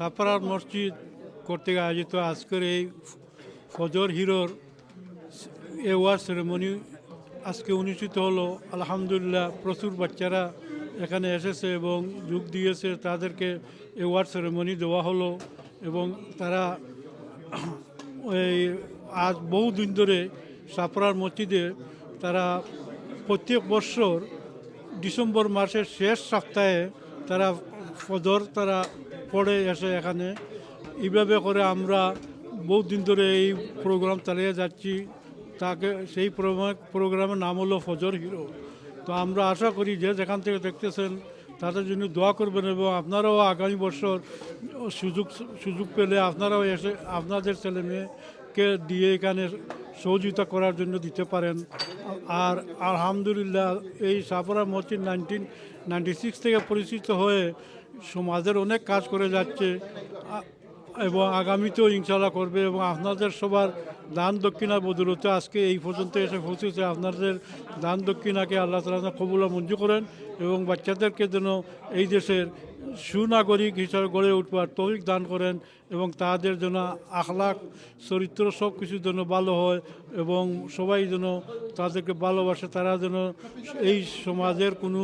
সাপারার মসজিদ কর্তৃক আয়োজিত আজকের এই ফজর হিরোর এওয়ার্ড সেরেমনি আজকে অনুষ্ঠিত হলো। আলহামদুলিল্লাহ, প্রচুর বাচ্চারা এখানে এসেছে এবং যোগ দিয়েছে। তাদেরকে এওয়ার্ড সেরেমনি দেওয়া হলো এবং তারা এই আজ বহুদিন ধরে সাপড়ার মসজিদে তারা প্রত্যেক বছর ডিসেম্বর মাসের শেষ সপ্তাহে তারা ফজর তারা পড়ে এসে এখানে। এইভাবে করে আমরা বহু দিন ধরে এই প্রোগ্রাম চালিয়ে যাচ্ছি। তাকে সেই প্রোগ্রাম- প্রোগ্রামের নাম হলো ফজর হিরো। তো আমরা আশা করি যে যেখান থেকে দেখতেছেন, তাদের জন্য দোয়া করবেন এবং আপনারাও আগামী বছর সুযোগ সুযোগ পেলে আপনারাও এসে আপনাদের ছেলে মেয়েকে দিয়ে এখানে সহযোগিতা করার জন্য দিতে পারেন। আর আলহামদুলিল্লাহ এই সাফরা মসজিদ নাইনটিন নাইনটি সিক্স থেকে পরিচিত হয়ে সমাজের অনেক কাজ করে যাচ্ছে। এবং আগামীতেও ইনশাল্লাহ করবে এবং আপনাদের সবার দান দক্ষিণা বদলতে আজকে এই পর্যন্ত এসে পৌঁছেছে। আপনাদের দান দক্ষিণাকে আল্লাহ তালা কবুলা মঞ্জুর করেন এবং বাচ্চাদেরকে যেন এই দেশের সুনাগরিক হিসাবে গড়ে উঠবার তৌফিক দান করেন এবং তাদের যেন আখলাক চরিত্র সব কিছু যেন ভালো হয় এবং সবাই যেন তাদেরকে ভালোবাসে। তারা যেন এই সমাজের কোনো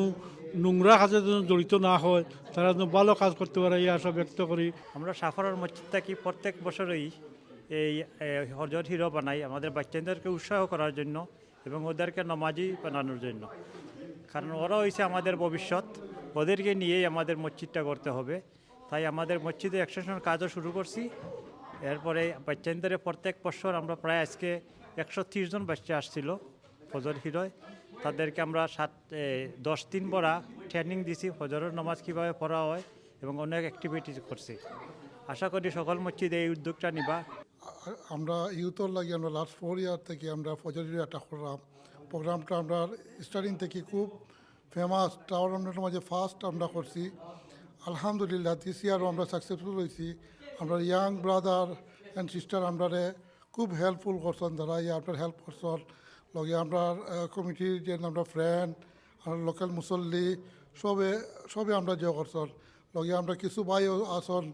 নোংরা কাজে যেন জড়িত না হয়, তারা যেন ভালো কাজ করতে পারে, এই আশা ব্যক্ত করি। আমরা সাফারার মসজিদ থাকি, প্রত্যেক বছরই এই হজর হিরো বানাই আমাদের বাচ্চাদেরকে উৎসাহ করার জন্য এবং ওদেরকে নমাজি বানানোর জন্য। কারণ ওরা হয়েছে আমাদের ভবিষ্যৎ, ওদেরকে নিয়েই আমাদের মসজিদটা করতে হবে। তাই আমাদের মসজিদে এক্সটেনশন কাজও শুরু করছি। এরপরে বাচ্চাদের প্রত্যেক বছর আমরা প্রায় আজকে একশো ত্রিশ জন বাচ্চা আসছিল ফজর হিরোয়। তাদেরকে আমরা সাত দশ দিন পড়া ট্রেনিং দিছি ফজরের নামাজ কীভাবে পড়া হয় এবং অনেক অ্যাক্টিভিটিস করছি। আশা করি সকল মসজিদে এই উদ্যোগটা নিবা। আমরা ইউথর লাগি আমরা লাস্ট ফোর ইয়ার থেকে আমরা ফজরের একটা করলাম প্রোগ্রামটা আমরা স্টার্টিং থেকে খুব ফেমাস টাওয়ার আমরা মাঝে ফার্স্ট আমরা করছি। আলহামদুলিল্লাহ দিস ইয়ারও আমরা সাকসেসফুল হয়েছি। আমরা ইয়াং ব্রাদার অ্যান্ড সিস্টার আমরা খুব হেল্পফুল করছেন, যারা ইয়ে আপনার হেল্প করছেন। লগে আমরা কমিটির যে আমরা ফ্রেন্ড আর লোকাল মুসল্লি, সবে সবে আমরা যে করছেন। লগে আমরা কিছু ভাইও আসন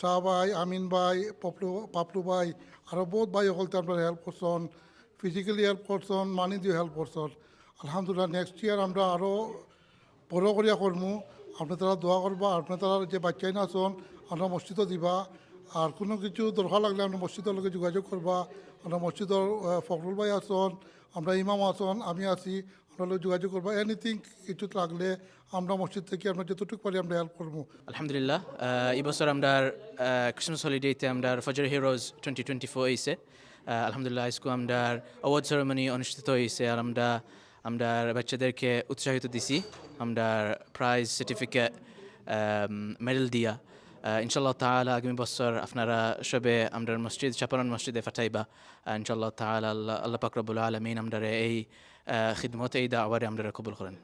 শাহ ভাই, আমিন ভাই, পপলু, পাপলু ভাই আরও বহুত ভাই সকলতে আপনারা হেল্প করছেন ফিজিক্যালি হেল্প করছেন মানি দিয়ে হেল্প করছেন। আলহামদুলিল্লাহ নেক্সট ইয়ার আমরা আরও বড় করিয়া করমু। আপনি তারা দোয়া করবা আপনি তারা যে বাচ্চাই না আছেন, আমরা মসজিদও দিবা। আর কোনো কিছু দরকার লাগলে আমরা মসজিদের লগে যোগাযোগ করবা আমরা মসজিদের ফখরুল ভাই আছেন আমরা ইমাম আছেন আমি আছি লগে যোগাযোগ করবা এনিথিং কিছু লাগলে আমরা মসজিদ থেকে আমরা যতটুকু পারি আমরা হেল্প করব। আলহামদুলিল্লাহ আহ, এই বছর আমরা ক্রিসমাস হলিডেতে আমরা ফজর হিরোজ টোয়েন্টি টোয়েন্টি ফোর হয়েছে আলহামদুলিল্লাহ আজকে আমরা অ্যাওয়ার্ড সেরেমনি অনুষ্ঠিত হয়েছে আর আমরা আমরা বাচ্চাদেরকে উৎসাহিত দিছি। আমরা প্রাইজ সার্টিফিকেট মেডেল দিয়া। ইনশাল্লাহ তাআলা আগামী বছর আপনারা সবে আমরা মসজিদ চাপারন মসজিদে ফাটাইবা। ইনশাল্লাহ তাআলা আল্লাহ আল্লাহ পাক রব্বুল আলমিন আমরা এই খিদমত, এই দাওয়ারে আমরা কবুল করেন।